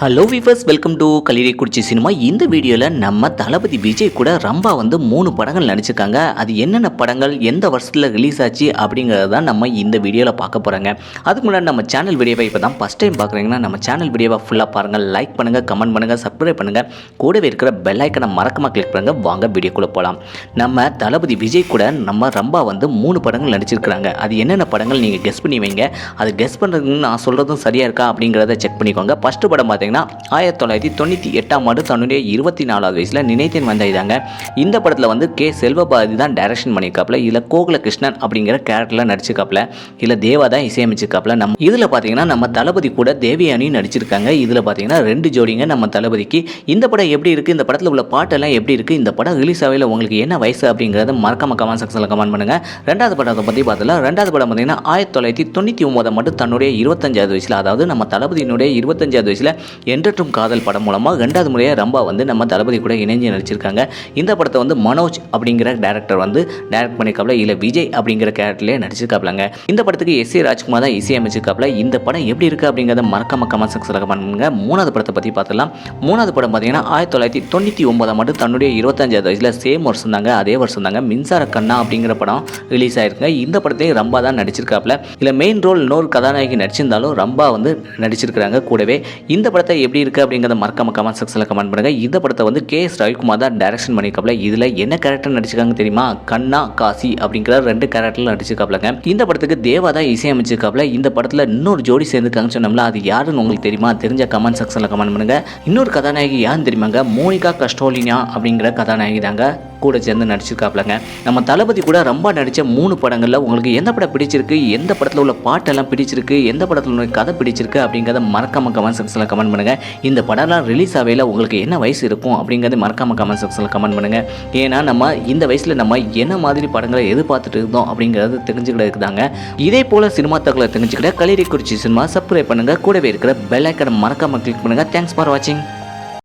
Hello viewers welcome to கலிரை cinema இந்த வீடியோவில் நம்ம தளபதி விஜய் கூட ரம்பா வந்து மூணு படங்கள் நடிச்சிருக்காங்க. அது என்னென்ன படங்கள் எந்த வருஷத்தில் ரிலீஸ் ஆச்சு அப்படிங்கிறத தான் நம்ம இந்த வீடியோவில் பார்க்க போகிறாங்க அதுக்கு முன்னாடி நம்ம சேனல் வீடியோவை இப்போ தான் ஃபஸ்ட் டைம் பார்க்குறீங்கன்னா நம்ம சேனல் வீடியோவை ஃபுல்லாக பாருங்கள் லைக் பண்ணுங்கள் கமெண்ட் பண்ணுங்கள் சப்ஸ்கிரைப் பண்ணுங்கள் கூடவே இருக்கிற பெல் ஐக்கனை மறக்காம கிளிக் பண்ணுங்கள் வாங்க வீடியோக்குள்ளே போகலாம் நம்ம தளபதி விஜய் கூட நம்ம ரம்பா வந்து மூணு படங்கள் நடிச்சிருக்கிறாங்க. அது என்னென்ன படங்கள் நீங்கள் கெஸ் பண்ணி வைங்க. அது கெஸ் பண்ணுறதுன்னு நான் சொல்கிறதும் சரியாக இருக்கா அப்படிங்கிறத செக் பண்ணிக்கோங்க. ஃபஸ்ட்டு படம் பார்த்தீங்கன்னா பார்த்தீங்கன்னா ஆயிரத்தி தொள்ளாயிரத்தி தொண்ணூற்றி எட்டாம் ஆண்டு தன்னுடைய இருபத்தி நாலாவது வயசில் நினைத்தேன் வந்த இதாங்க. இந்த படத்தில் வந்து கே. செல்வபாரதி தான் டைரக்ஷன் பண்ணியிருக்காப்புல. இதில் கோகுல கிருஷ்ணன் அப்படிங்கிற கேரக்டரில் நடிச்சிருக்காப்புல. இதில் தேவா தான் இசையமைச்சிருக்காப்புல. நம்ம இதில் பார்த்தீங்கன்னா நம்ம தளபதி கூட தேவியானியும் நடிச்சிருக்காங்க. இதில் பார்த்தீங்கன்னா ரெண்டு ஜோடிங்க நம்ம தளபதிக்கு. இந்த படம் எப்படி இருக்குது இந்த படத்தில் உள்ள பாட்டெல்லாம் எப்படி இருக்குது இந்த படம் ரிலீஸ் ஆகல உங்களுக்கு என்ன வயசு அப்படிங்கிறத மறக்காம கமெண்ட் செக்ஷனில் கமெண்ட் பண்ணுங்கள் ரெண்டாவது படத்தை பற்றி பார்த்தலாம் ரெண்டாவது படம் பார்த்தீங்கன்னா ஆயிரத்தி தொள்ளாயிரத்தி தொண்ணூற்றி ஒம்பதாம் ஆண்டு தன்னுடைய இருபத்தஞ்சாவது வயசில் அதாவது நம்ம தளபதியினுடைய இருபத்தஞ்சாவது வயசில் என்றற்றும் காதல் படம் மூலமாக ரெண்டாவது முறையாக ரம்பா வந்து நம்ம தளபதி கூட இணைஞ்சு நடிச்சிருக்காங்க. இந்த படத்தை வந்து மனோஜ் அப்படிங்கிற டேரக்டர் வந்து டேரக்ட் பண்ணியிருக்காப்ல இல்லை விஜய் அப்படிங்கிற கேரக்டர்லேயே நடிச்சிருக்காப்லங்க. இந்த படத்துக்கு எஸ் ஏ ராஜ்குமார் தான் இசையமைச்சிருக்காப்ல இந்த படம் எப்படி இருக்குது அப்படிங்கிறத மறக்காம கமெண்ட் செக்ஷனில் பண்ணுங்க. மூணாவது படத்தை பற்றி பார்த்துலாம் மூணாவது படம் பார்த்தீங்கன்னா ஆயிரத்தி தொள்ளாயிரத்தி தொண்ணூற்றி ஒன்பதாம் ஆண்டு தன்னுடைய இருபத்தஞ்சாவது வயசில் சேம் வருஷம் தாங்க அதே வருஷம் தாங்க மின்சார கண்ணா அப்படிங்கிற படம் ரிலீஸ் ஆயிருக்குங்க. இந்த படத்தையும் ரம்பா தான் நடிச்சிருக்காப்ல. இல்லை மெயின் ரோல் இன்னொரு கதாநாயகி நடிச்சிருந்தாலும் ரம்பா வந்து நடிச்சிருக்கிறாங்க கூடவே. இந்த படத்தை எப்படி இருக்குது அப்படிங்கிறத மறக்காம கமெண்ட் செக்ஷனில் கமெண்ட் பண்ணுங்கள் இந்த படத்தை வந்து கே எஸ் ரவிக்குமார் தான் டேரக்ஷன் பண்ணியிருக்காப்ல இதில் என்ன கேரக்டர் நடிச்சிருக்காங்க தெரியுமா? கண்ணா காசி அப்படிங்கிற ரெண்டு கேரக்டரில் நடிச்சிருக்காப்லங்க. இந்த படத்துக்கு தேவா தான் இசையமைச்சிருக்காப்ல. இந்த படத்தில் இன்னொரு ஜோடி சேர்ந்துருக்காங்க சொன்னோம்ல அது யாருன்னு உங்களுக்கு தெரியுமா? தெரிஞ்ச கமெண்ட் செக்ஷனில் கமெண்ட் பண்ணுங்க. இன்னொரு கதாநாயகி யாருன்னு தெரியுமாங்க? மோனிகா கஸ்டோலினா அப்படிங்கிற கதாநாயகி தாங்க. கூட சேர்ந்து நடிச்சிருக்காப்லங்க. நம்ம தளபதி கூட ரொம்ப நடித்த மூணு படங்களில் உங்களுக்கு எந்த படம் பிடிச்சிருக்கு? எந்த படத்தில் உள்ள பாட்டெல்லாம் பிடிச்சிருக்கு? எந்த படத்தில் உள்ள கதை பிடிச்சிருக்கு? அப்படிங்கிறத மறக்காம கமெண்ட் செக்ஷனில் கமெண்ட் பண்ணுங்கள் இந்த படம்லாம் ரிலீஸ் ஆகையில் உங்களுக்கு என்ன வயசு இருக்கும் அப்படிங்கிறத மறக்காம கமெண்ட் செக்ஷனில் கமெண்ட் பண்ணுங்கள் ஏன்னா நம்ம இந்த வயசில் நம்ம என்ன மாதிரி படங்களை எதிர்பார்த்துட்டு இருந்தோம் அப்படிங்கிறது தெரிஞ்சுக்கிட்டு தாங்க இதே போல் சினிமா தகவலை தெரிஞ்சுக்கிட்ட கலிரி குறிச்சி சினிமா சப்ஸ்கிரைப் பண்ணுங்கள் கூடவே இருக்கிற பெல் ஐக்கனை மறக்காமல் கிளிக் பண்ணுங்கள் தேங்க்ஸ் ஃபார் வாட்சிங்